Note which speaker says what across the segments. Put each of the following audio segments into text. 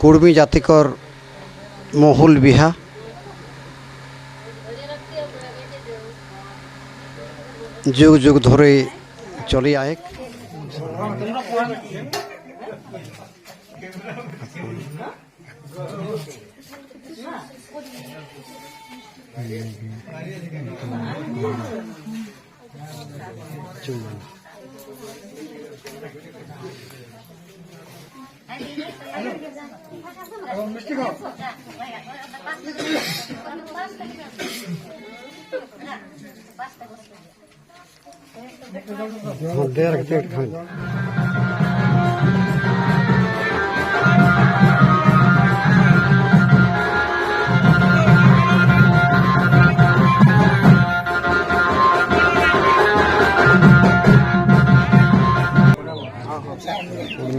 Speaker 1: কুর্মী জাতিকর মহুল বিহা যুগ যুগ ধরে চলে আয়েক দেড় প্লেট খান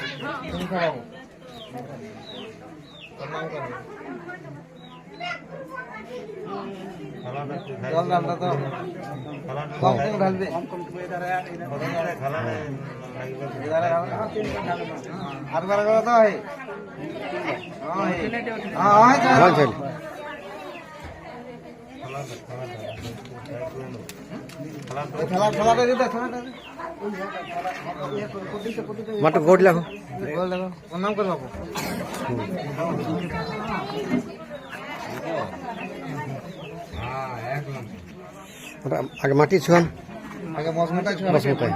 Speaker 2: তুমি ঢালবে আর বার করো তো হয় হ্যাঁ হয়
Speaker 1: হ্যাঁ চল
Speaker 2: খেলা খেলাটা দিতে খেলাটা
Speaker 1: মাটো গোড লেখো
Speaker 2: বল দেখো। প্রণাম করো বাবু
Speaker 1: আগে মাটি ছুয়ান।
Speaker 2: আগে মশমুটা ছিল
Speaker 1: বাস মতো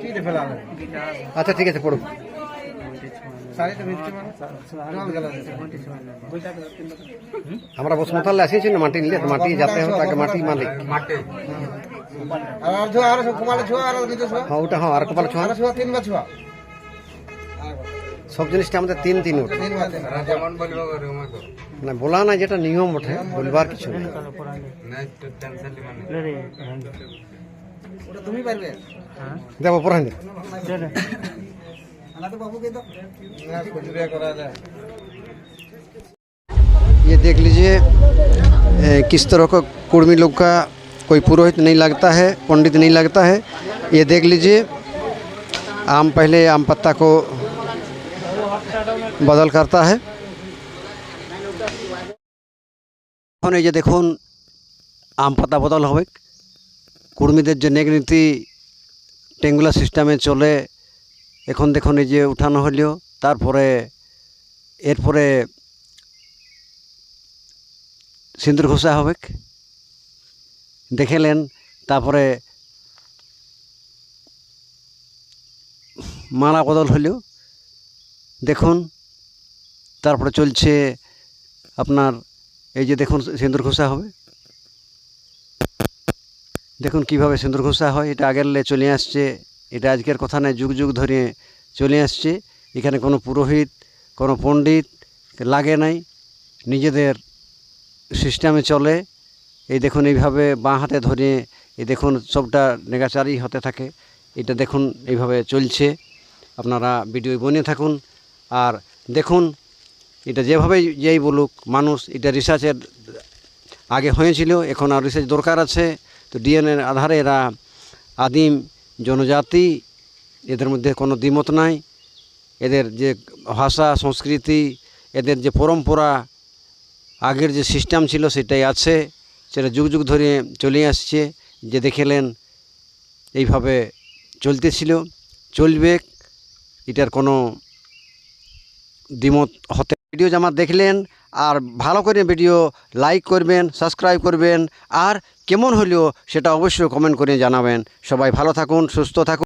Speaker 2: কি রে ফেলা
Speaker 1: আচ্ছা ঠিক আছে পড়ো আমরা বসমতালে আসিছি না মাটি নিলে তো মাটি যাতে হোক তাকে মাটি মালিক
Speaker 2: আর ছোয়া আর সব কুমালে ছোয়া আর নিতে ছোয়া
Speaker 1: হ্যাঁ ওটা হ্যাঁ আর কপাল ছোঁয়া
Speaker 2: আর ছোয়া তিনবার ছোয়া
Speaker 1: সব জিনিসটা আমাদের তিন তিন ওঠে
Speaker 2: তিনবার যেমন বলবো
Speaker 1: মানে বলা না যেটা নিয়ম ওঠে বলবার কিছু নেই
Speaker 2: ওটা তুমি পারবে
Speaker 1: দেবো পড়ান ये देख लीजिए ए, किस तरह का कुर्मी लोग का कोई पुरोहित नहीं लगता है पंडित नहीं लगता है ये देख लीजिए आम पहले आम पत्ता को बदल करता है এখন এই যে দেখুন আম পাতা বদল হবে কুর্মীদের যে নেক নীতি টেঙ্গুলার সিস্টেমে চলে এখন দেখুন এই যে উঠানো হলো তারপরে, এরপরে সিঁদুর ঘষা হবে। দেখেলেন, তারপরে মালা বদল হলো দেখুন, তারপরে চলছে আপনার এই যে দেখুন সিঁদুর ঘষা হবে। দেখুন কীভাবে সিঁদুর ঘষা হয়, এটা আগের চলে আসছে। এটা আজকের কথা নয়, যুগ যুগ ধরে চলে আসছে। এখানে কোনো পুরোহিত, কোনো পণ্ডিত লাগে নাই। নিজেদের সিস্টেমে চলে। এই দেখুন, এইভাবে বাঁ হাতে ধরে, এই দেখুন, সবটা নেগাচারি হতে থাকে। এটা দেখুন, এইভাবে চলছে। আপনারা ভিডিও বনিয়ে থাকুন। আর দেখুন, এটা যেভাবে যেই বলুক, মানুষ এটা রিসার্চের আগে হয়েছিল, এখন আর রিসার্চ দরকার আছে। তো ডিএনএর আধারে এরা আদিম জনজাতি, এদের মধ্যে কোনো দ্বিমত নাই। এদের যে ভাষা, সংস্কৃতি, এদের যে পরম্পরা, আগের যে সিস্টেম ছিল সেটাই আছে, সেটা যুগ যুগ ধরে চলে আসছে, যে দেখেলেন এইভাবে চলতেছিল। চলবে, এটার কোনো দ্বিমত হতে ভিডিও আমার দেখলেন, আর ভালো করে ভিডিও লাইক করবেন, সাবস্ক্রাইব করবেন, আর কেমন হলেও সেটা অবশ্যই কমেন্ট করে জানাবেন। সবাই ভালো থাকুন সুস্থ থাকুন।